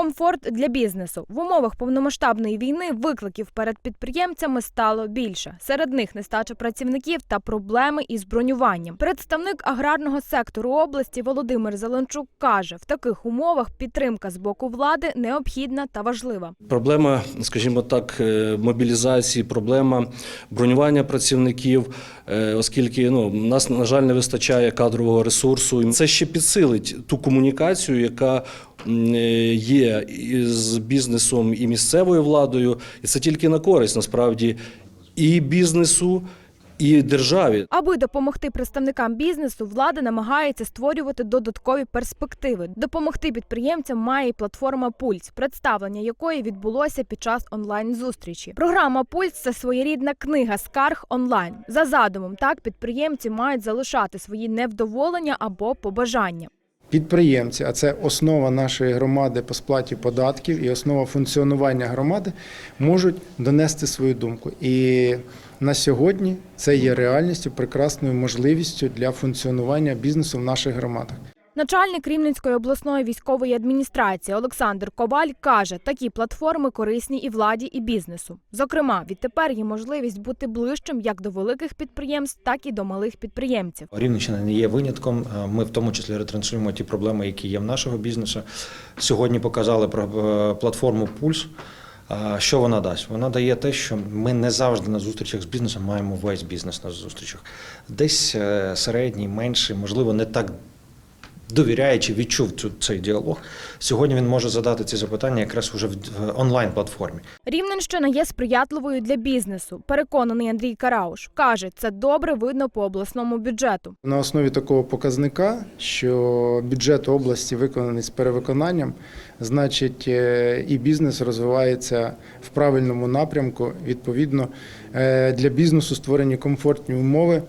Комфорт для бізнесу в умовах повномасштабної війни викликів перед підприємцями стало більше. Серед них нестача працівників та проблеми із бронюванням. Представник аграрного сектору області Володимир Зеленчук каже: в таких умовах підтримка з боку влади необхідна та важлива. Проблема, скажімо так, е, мобілізації, проблема бронювання працівників, е, оскільки ну, нас, на жаль, не вистачає кадрового ресурсу. Це ще підсилить ту комунікацію, яка є із бізнесом і місцевою владою, і це тільки на користь насправді і бізнесу, і державі. Аби допомогти представникам бізнесу, влада намагається створювати додаткові перспективи. Допомогти підприємцям має й платформа Пульс, представлення якої відбулося під час онлайн-зустрічі. Програма Пульс це своєрідна книга скарг онлайн. За задумом, так підприємці мають залишати свої невдоволення або побажання. Підприємці, а це основа нашої громади по сплаті податків і основа функціонування громади, можуть донести свою думку. І на сьогодні це є реальністю, прекрасною можливістю для функціонування бізнесу в наших громадах. Начальник Рівненської обласної військової адміністрації Олександр Коваль каже, такі платформи корисні і владі, і бізнесу. Зокрема, відтепер є можливість бути ближчим як до великих підприємств, так і до малих підприємців. Рівненщина не є винятком. Е, Ми в тому числі ретранслюємо ті проблеми, які є в нашого бізнесу. Сьогодні показали про е, платформу Пульс. Що вона дасть? Вона дає те, що ми не завжди на зустрічах з бізнесом маємо весь бізнес на зустрічах. Десь е, середній, менший, можливо, не так довіряючи, відчув цю цей діалог. Сьогодні він може задати ці запитання якраз уже в в онлайн-платформі. Рівненщина є сприятливою для бізнесу. Переконаний Андрій Карауш каже, це добре видно по обласному бюджету. На основі такого показника, що бюджет області виконаний з перевиконанням, значить е, і бізнес розвивається в правильному напрямку. Відповідно, е, для бізнесу створені комфортні умови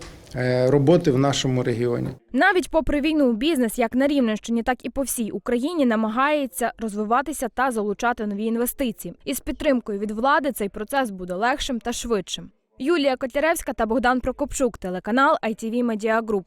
роботи в нашому регіоні. Навіть попри війну, бізнес як на Рівненщині, так і по всій Україні намагається розвиватися та залучати нові інвестиції. Із підтримкою від влади цей процес буде легшим та швидшим. Юлія Котляревська та Богдан Прокопчук, телеканал ITV Media Group.